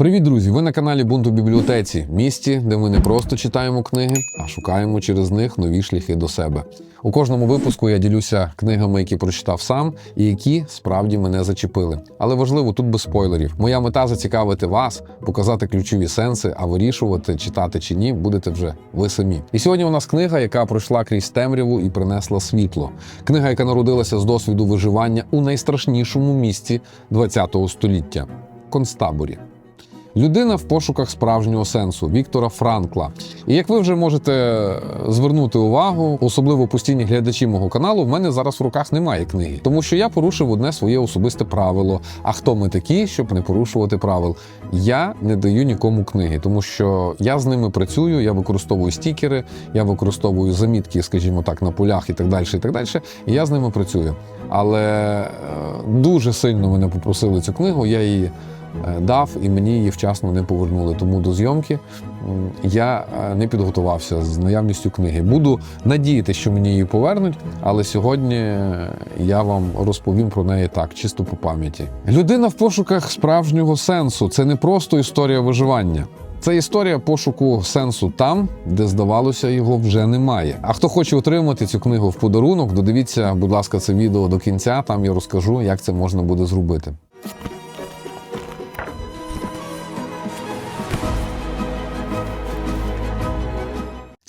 Привіт, друзі! Ви на каналі Бунт у бібліотеці, місті, де ми не просто читаємо книги, а шукаємо через них нові шляхи до себе. У кожному випуску я ділюся книгами, які прочитав сам, і які справді мене зачепили. Але важливо тут без спойлерів. Моя мета зацікавити вас, показати ключові сенси, а вирішувати, читати чи ні, будете вже ви самі. І сьогодні у нас книга, яка пройшла крізь темряву і принесла світло. Книга, яка народилася з досвіду виживання у найстрашнішому місці ХХ століття концтаборі. Людина в пошуках справжнього сенсу Віктора Франкла. І як ви вже можете е, звернути увагу, особливо постійні глядачі мого каналу, в мене зараз в руках немає книги, тому що я порушив одне своє особисте правило. А хто ми такі, щоб не порушувати правил? Я не даю нікому книги, тому що я з ними працюю, я використовую стікери, я використовую замітки, скажімо так, на полях і так далі. І так далі. І я з ними працюю. Але е, дуже сильно мене попросили цю книгу. Я її дав, і мені її вчасно не повернули. Тому до зйомки я е, не підготувався з наявністю книги. Буду надіятися, що мені її повернуть, але сьогодні е, я вам розповім про неї так, чисто по пам'яті. Людина в пошуках справжнього сенсу це не просто історія виживання. Це історія пошуку сенсу там, де здавалося, його вже немає. А хто хоче отримати цю книгу в подарунок, додивіться, будь ласка, це відео до кінця. Там я розкажу, як це можна буде зробити.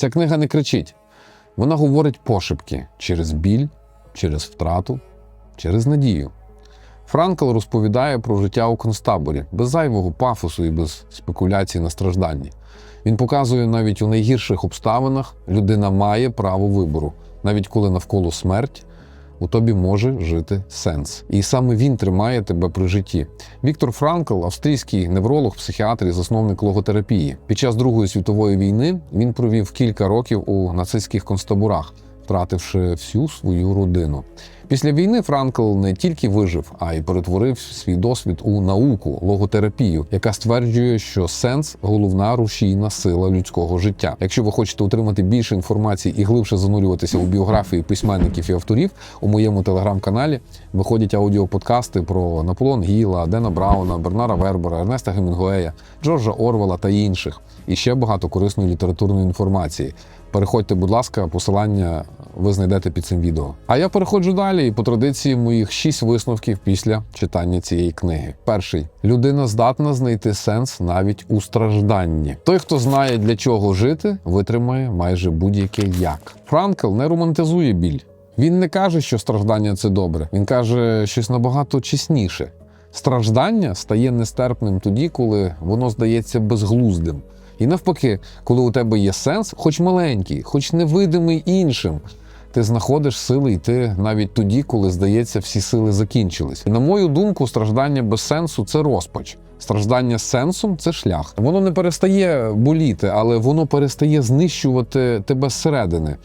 Ця книга не кричить. Вона говорить пошепки через біль, через втрату, через надію. Франкл розповідає про життя у концтаборі без зайвого пафосу і без спекуляцій на стражданні. Він показує, навіть у найгірших обставинах людина має право вибору, навіть коли навколо смерть. У тобі може жити сенс, і саме він тримає тебе при житті. Віктор Франкл, австрійський невролог, психіатр і засновник логотерапії. Під час Другої світової війни він провів кілька років у нацистських концтаборах, втративши всю свою родину. Після війни Франкл не тільки вижив, а й перетворив свій досвід у науку логотерапію, яка стверджує, що сенс головна рушійна сила людського життя. Якщо ви хочете отримати більше інформації і глибше занурюватися у біографії письменників і авторів, у моєму телеграм-каналі виходять аудіоподкасти про Наполеон Гіла, Дена Брауна, Бернара Вербера, Ернеста Гемінгуея, Джорджа Орвела та інших. І ще багато корисної літературної інформації. Переходьте, будь ласка, посилання ви знайдете під цим відео. А я переходжу далі, і по традиції моїх шість висновків після читання цієї книги. Перший людина здатна знайти сенс навіть у стражданні. Той, хто знає для чого жити, витримає майже будь-яке як. Франкл не романтизує біль. Він не каже, що страждання це добре. Він каже щось набагато чесніше. Страждання стає нестерпним тоді, коли воно здається безглуздим. І навпаки, коли у тебе є сенс, хоч маленький, хоч невидимий іншим, ти знаходиш сили йти навіть тоді, коли здається, всі сили закінчились. На мою думку, страждання без сенсу це розпач. Страждання з сенсом це шлях. Воно не перестає боліти, але воно перестає знищувати тебе зсередини.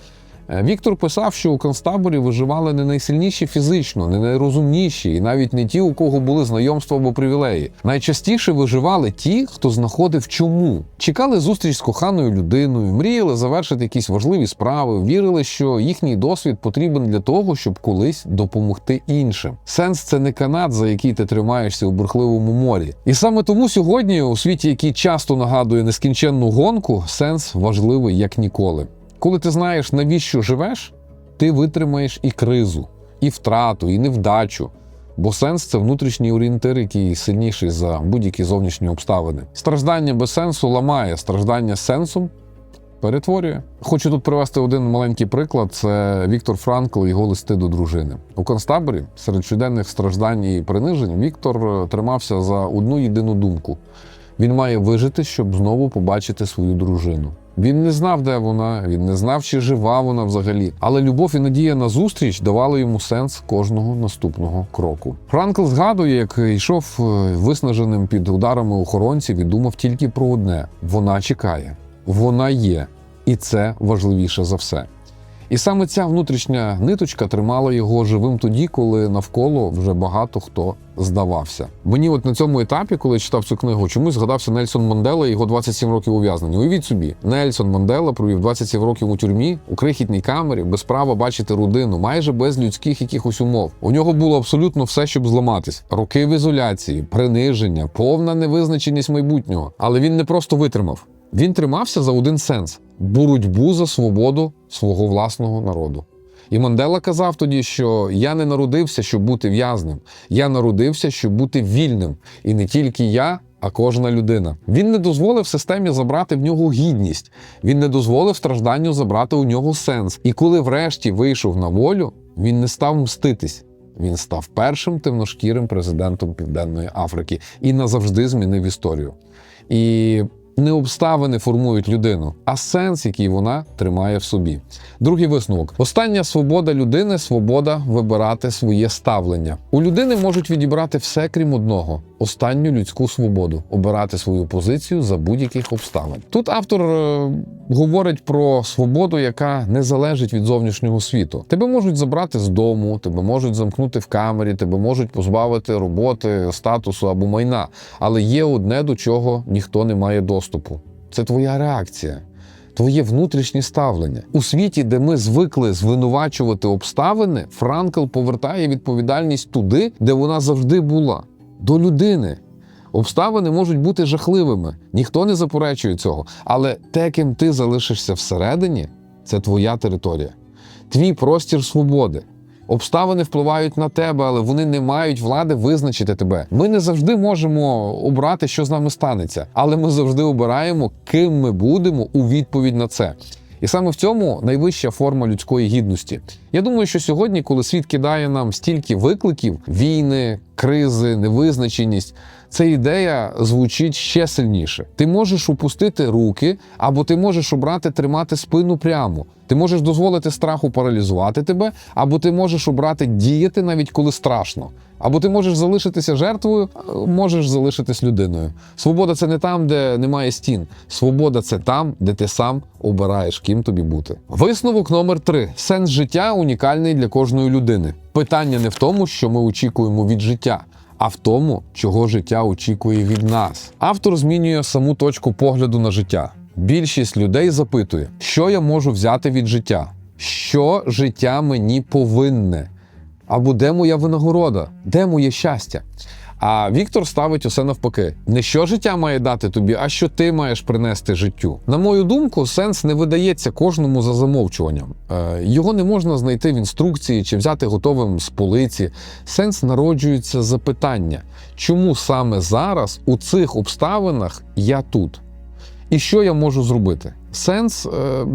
Е, Віктор писав, що у концтаборі виживали не найсильніші фізично, не найрозумніші, і навіть не ті, у кого були знайомства або привілеї. Найчастіше виживали ті, хто знаходив чому. Чекали зустріч з коханою людиною, мріяли завершити якісь важливі справи, вірили, що їхній досвід потрібен для того, щоб колись допомогти іншим. Сенс це не канат, за який ти тримаєшся у бурхливому морі. І саме тому сьогодні, у світі, який часто нагадує нескінченну гонку, сенс важливий як ніколи. Коли ти знаєш, навіщо живеш, ти витримаєш і кризу, і втрату, і невдачу. Бо сенс це внутрішній орієнтир, який сильніший за будь-які зовнішні обставини. Страждання без сенсу ламає, страждання з сенсом перетворює. Хочу тут привести один маленький приклад: це Віктор Франкл і його листи до дружини. У концтаборі серед щоденних страждань і принижень Віктор е, тримався за одну єдину думку: він має вижити, щоб знову побачити свою дружину. Він не знав, де вона, він не знав, чи жива вона взагалі. Але любов і надія на зустріч давали йому сенс кожного наступного кроку. Франкл згадує, як йшов е, виснаженим під ударами охоронців і думав тільки про одне: вона чекає, вона є, і це важливіше за все. І саме ця внутрішня ниточка тримала його живим тоді, коли навколо вже багато хто здавався. Мені, от на цьому етапі, коли я читав цю книгу, чомусь згадався Нельсон Мандела і його 27 років ув'язнення. Уявіть собі, Нельсон Мандела провів 27 років у тюрмі у крихітній камері, без права бачити родину, майже без людських якихось умов. У нього було абсолютно все, щоб зламатись: роки в ізоляції, приниження, повна невизначеність майбутнього. Але він не просто витримав. Він тримався за один сенс боротьбу за свободу свого власного народу. І Мандела казав тоді, що я не народився, щоб бути в'язним. Я народився, щоб бути вільним. І не тільки я, а кожна людина. Він не дозволив системі забрати в нього гідність. Він не дозволив стражданню забрати у нього сенс. І коли врешті вийшов на волю, він не став мститись. Він став першим темношкірим президентом Південної Африки і назавжди змінив історію. І не обставини формують людину, а сенс, який вона тримає в собі. Другий висновок: остання свобода людини свобода вибирати своє ставлення. У людини можуть відібрати все, крім одного останню людську свободу обирати свою позицію за будь-яких обставин. Тут автор е, говорить про свободу, яка не залежить від зовнішнього світу. Тебе можуть забрати з дому, тебе можуть замкнути в камері, тебе можуть позбавити роботи, статусу або майна. Але є одне, до чого ніхто не має доступу. Це твоя реакція. Твоє внутрішнє ставлення у світі, де ми звикли звинувачувати обставини, Франкл повертає відповідальність туди, де вона завжди була до людини. Обставини можуть бути жахливими, ніхто не заперечує цього. Але те, ким ти залишишся всередині, це твоя територія, твій простір свободи. Обставини впливають на тебе, але вони не мають влади визначити тебе. Ми не завжди можемо обрати, що з нами станеться, але ми завжди обираємо, ким ми будемо у відповідь на це. І саме в цьому найвища форма людської гідності. Я думаю, що сьогодні, коли світ кидає нам стільки викликів: війни, кризи, невизначеність, ця ідея звучить ще сильніше. Ти можеш опустити руки, або ти можеш обрати тримати спину прямо. Ти можеш дозволити страху паралізувати тебе, або ти можеш обрати діяти навіть коли страшно. Або ти можеш залишитися жертвою, можеш залишитись людиною. Свобода це не там, де немає стін. Свобода це там, де ти сам обираєш, ким тобі бути. Висновок номер три: сенс життя унікальний для кожної людини. Питання не в тому, що ми очікуємо від життя. А в тому, чого життя очікує від нас. Автор змінює саму точку погляду на життя. Більшість людей запитує, що я можу взяти від життя, що життя мені повинне, або де моя винагорода, де моє щастя. А Віктор ставить усе навпаки: не що життя має дати тобі, а що ти маєш принести життю. На мою думку, сенс не видається кожному за замовчуванням. Е, Його не можна знайти в інструкції чи взяти готовим з полиці. Сенс народжується запитання, чому саме зараз у цих обставинах я тут? І що я можу зробити? Сенс е,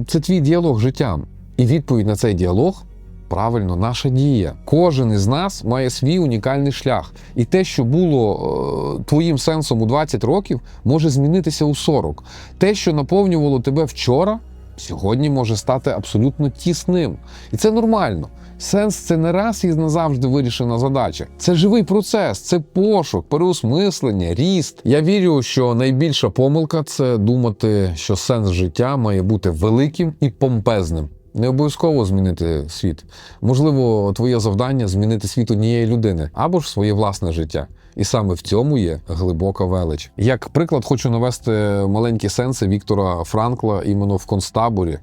це твій діалог з життям. І відповідь на цей діалог правильно, наша дія. Кожен із нас має свій унікальний шлях. І те, що було е, твоїм сенсом у 20 років, може змінитися у 40. Те, що наповнювало тебе вчора, сьогодні може стати абсолютно тісним. І це нормально. Сенс це не раз і назавжди вирішена задача. Це живий процес, це пошук, переосмислення, ріст. Я вірю, що найбільша помилка це думати, що сенс життя має бути великим і помпезним. Не обов'язково змінити світ. Можливо, твоє завдання змінити світ однієї людини або ж своє власне життя. І саме в цьому є глибока велич. Як приклад, хочу навести маленькі сенси Віктора Франкла іменно в концтаборі,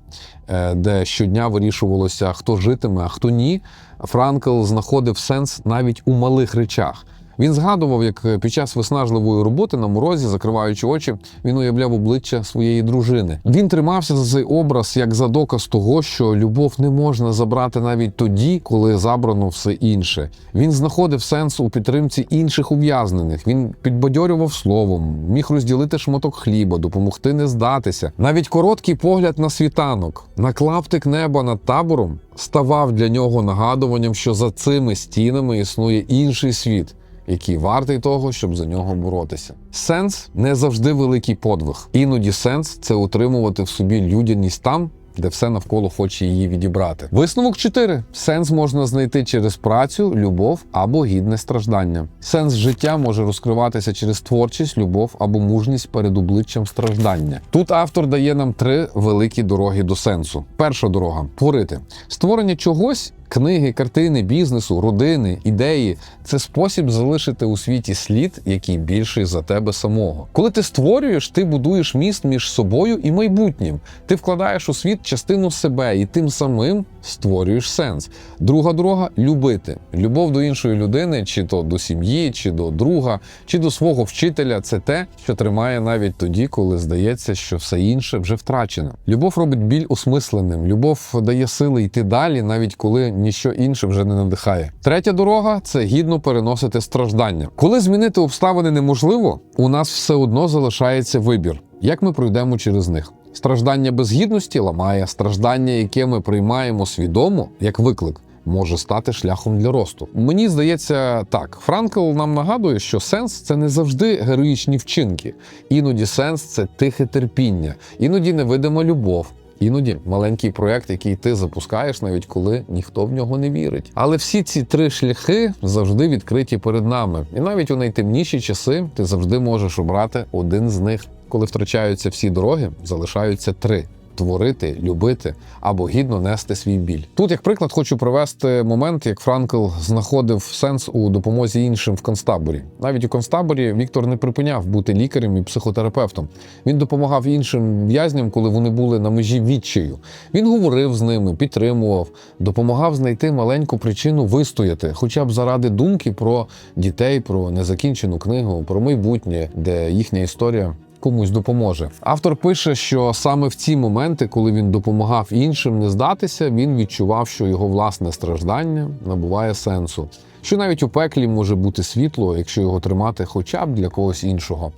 е, де щодня вирішувалося, хто житиме, а хто ні. Франкл знаходив сенс навіть у малих речах. Він згадував, як під час виснажливої роботи на морозі, закриваючи очі, він уявляв обличчя своєї дружини. Він тримався за цей образ як за доказ того, що любов не можна забрати навіть тоді, коли забрано все інше. Він знаходив сенс у підтримці інших ув'язнених. Він підбадьорював словом, міг розділити шматок хліба, допомогти не здатися. Навіть короткий погляд на світанок, на клаптик неба над табором ставав для нього нагадуванням, що за цими стінами існує інший світ який вартий того, щоб за нього боротися. Сенс не завжди великий подвиг. Іноді сенс це утримувати в собі людяність там, де все навколо хоче її відібрати. Висновок 4. Сенс можна знайти через працю, любов або гідне страждання. Сенс життя може розкриватися через творчість, любов або мужність перед обличчям страждання. Тут автор дає нам три великі дороги до сенсу. Перша дорога творити. Створення чогось. Книги, картини, бізнесу, родини, ідеї це спосіб залишити у світі слід, який більший за тебе самого. Коли ти створюєш, ти будуєш міст між собою і майбутнім. Ти вкладаєш у світ частину себе і тим самим створюєш сенс. Друга дорога любити. Любов до іншої людини, чи то до сім'ї, чи до друга, чи до свого вчителя це те, що тримає навіть тоді, коли здається, що все інше вже втрачено. Любов робить біль осмисленим. Любов дає сили йти далі, навіть коли ніщо інше вже не надихає. Третя дорога це гідно переносити страждання. Коли змінити обставини неможливо, у нас все одно залишається вибір, як ми пройдемо через них. Страждання без гідності ламає, страждання, яке ми приймаємо свідомо, як виклик. Може стати шляхом для росту. Мені здається, так Франкл нам нагадує, що сенс це не завжди героїчні вчинки. Іноді сенс це тихе терпіння, іноді невидима любов. Іноді маленький проект, який ти запускаєш, навіть коли ніхто в нього не вірить. Але всі ці три шляхи завжди відкриті перед нами. І навіть у найтемніші часи ти завжди можеш обрати один з них. Коли втрачаються всі дороги, залишаються три. Творити, любити або гідно нести свій біль. Тут, як приклад, хочу привести момент, як Франкл знаходив сенс у допомозі іншим в концтаборі. Навіть у концтаборі Віктор не припиняв бути лікарем і психотерапевтом. Він допомагав іншим в'язням, коли вони були на межі відчаю. Він говорив з ними, підтримував, допомагав знайти маленьку причину вистояти, хоча б заради думки про дітей, про незакінчену книгу, про майбутнє, де їхня історія комусь допоможе. Автор пише, що саме в ці моменти, коли він допомагав іншим не здатися, він відчував, що його власне страждання набуває сенсу. Що навіть у пеклі може бути світло, якщо його тримати хоча б для когось іншого.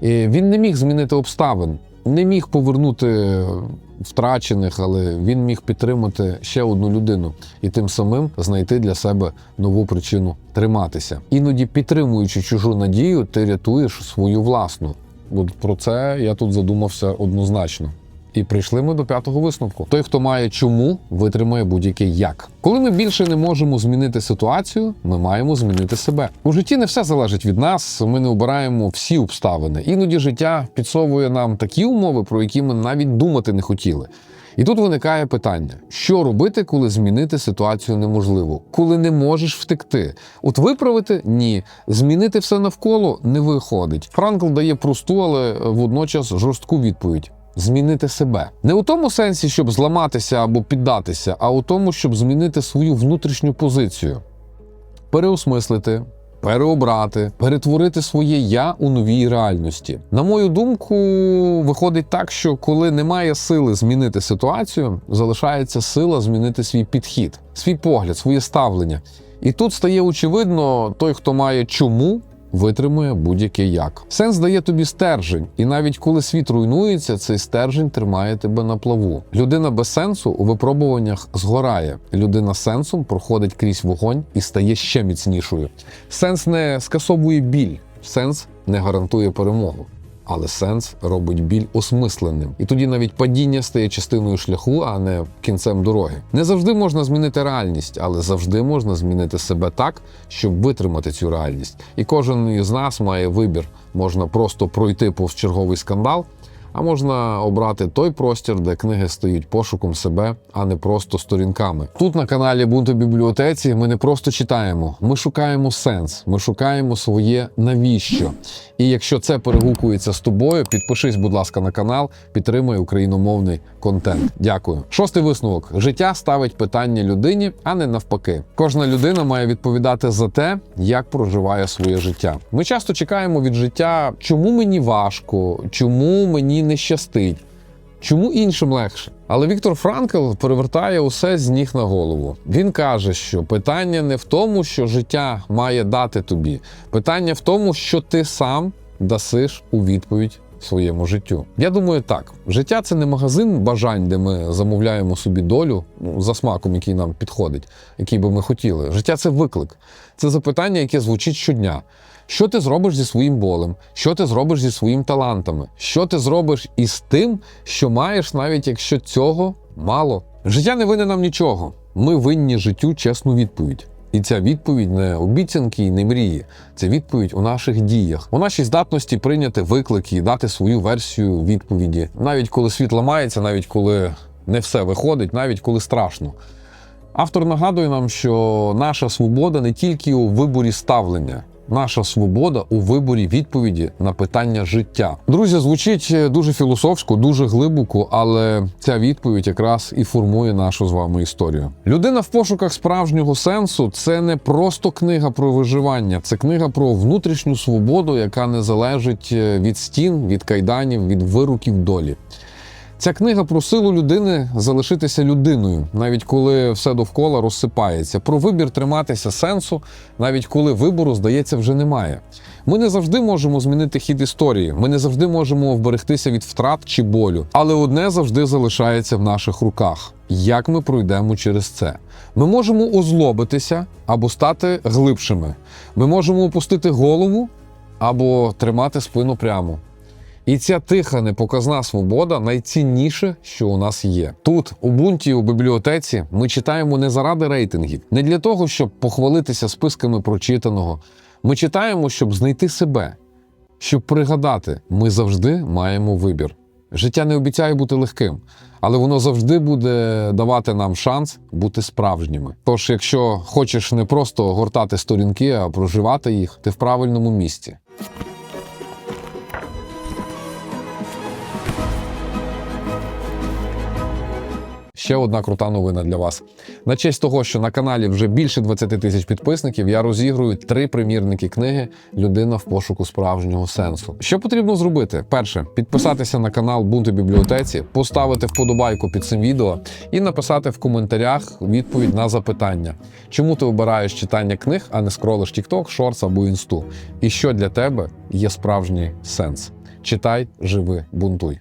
І він не міг змінити обставин, не міг повернути втрачених, але він міг підтримати ще одну людину і тим самим знайти для себе нову причину триматися. Іноді підтримуючи чужу надію, ти рятуєш свою власну. От про це я тут задумався однозначно. І прийшли ми до п'ятого висновку. Той, хто має чому, витримує будь-яке як. Коли ми більше не можемо змінити ситуацію, ми маємо змінити себе. У житті не все залежить від нас. Ми не обираємо всі обставини. Іноді життя підсовує нам такі умови, про які ми навіть думати не хотіли. І тут виникає питання: що робити, коли змінити ситуацію неможливо, коли не можеш втекти? От виправити ні, змінити все навколо не виходить. Франкл дає просту, але водночас жорстку відповідь. Змінити себе не у тому сенсі, щоб зламатися або піддатися, а у тому, щоб змінити свою внутрішню позицію, переосмислити, переобрати, перетворити своє я у новій реальності. На мою думку, виходить так, що коли немає сили змінити ситуацію, залишається сила змінити свій підхід, свій погляд, своє ставлення. І тут стає очевидно, той, хто має чому. Витримує будь-яке як. Сенс дає тобі стержень, і навіть коли світ руйнується, цей стержень тримає тебе на плаву. Людина без сенсу у випробуваннях згорає. Людина сенсом проходить крізь вогонь і стає ще міцнішою. Сенс не скасовує біль, сенс не гарантує перемогу. Але сенс робить біль осмисленим, і тоді навіть падіння стає частиною шляху, а не кінцем дороги. Не завжди можна змінити реальність, але завжди можна змінити себе так, щоб витримати цю реальність. І кожен із нас має вибір: можна просто пройти повз черговий скандал. А можна обрати той простір, де книги стають пошуком себе, а не просто сторінками. Тут на каналі Бунту бібліотеці ми не просто читаємо, ми шукаємо сенс, ми шукаємо своє навіщо. І якщо це перегукується з тобою, підпишись, будь ласка, на канал, підтримуй україномовний контент. Дякую. Шостий висновок: життя ставить питання людині, а не навпаки. Кожна людина має відповідати за те, як проживає своє життя. Ми часто чекаємо від життя, чому мені важко, чому мені не щастить. Чому іншим легше? Але Віктор Франкл перевертає усе з ніг на голову. Він каже, що питання не в тому, що життя має дати тобі. Питання в тому, що ти сам дасиш у відповідь своєму життю. Я думаю, так: життя це не магазин бажань, де ми замовляємо собі долю ну, за смаком, який нам підходить, який би ми хотіли. Життя це виклик, це запитання, яке звучить щодня. Що ти зробиш зі своїм болем? Що ти зробиш зі своїми талантами? Що ти зробиш із тим, що маєш, навіть якщо цього Мало. Життя не винне нам нічого. Ми винні життю чесну відповідь. І ця відповідь не обіцянки і не мрії. Це відповідь у наших діях, у нашій здатності прийняти виклики і дати свою версію відповіді, навіть коли світ ламається, навіть коли не все виходить, навіть коли страшно. Автор нагадує нам, що наша свобода не тільки у виборі ставлення, наша свобода у виборі відповіді на питання життя. Друзі, звучить е, дуже філософсько, дуже глибоко, але ця відповідь якраз і формує нашу з вами історію. Людина в пошуках справжнього сенсу це не просто книга про виживання, це книга про внутрішню свободу, яка не залежить е, від стін, від кайданів, від вируків долі. Ця книга про силу людини залишитися людиною, навіть коли все довкола розсипається, про вибір триматися сенсу, навіть коли вибору, здається, вже немає. Ми не завжди можемо змінити хід історії, ми не завжди можемо вберегтися від втрат чи болю, але одне завжди залишається в наших руках: як ми пройдемо через це. Ми можемо озлобитися або стати глибшими. Ми можемо опустити голову або тримати спину прямо. І ця тиха, непоказна свобода найцінніше, що у нас є. Тут, у бунті, у бібліотеці, ми читаємо не заради рейтингів, не для того, щоб похвалитися списками прочитаного. Ми читаємо, щоб знайти себе, щоб пригадати, ми завжди маємо вибір. Життя не обіцяє бути легким, але воно завжди буде давати нам шанс бути справжніми. Тож, якщо хочеш не просто гортати сторінки, а проживати їх, ти в правильному місці. Ще одна крута новина для вас. На честь того, що на каналі вже більше 20 тисяч підписників, я розігрую три примірники книги Людина в пошуку справжнього сенсу. Що потрібно зробити? Перше, підписатися на канал Бунти бібліотеці, поставити вподобайку під цим відео і написати в коментарях відповідь на запитання, чому ти обираєш читання книг, а не скролиш TikTok, Shorts або Інсту. І що для тебе є справжній сенс. Читай, живи, бунтуй.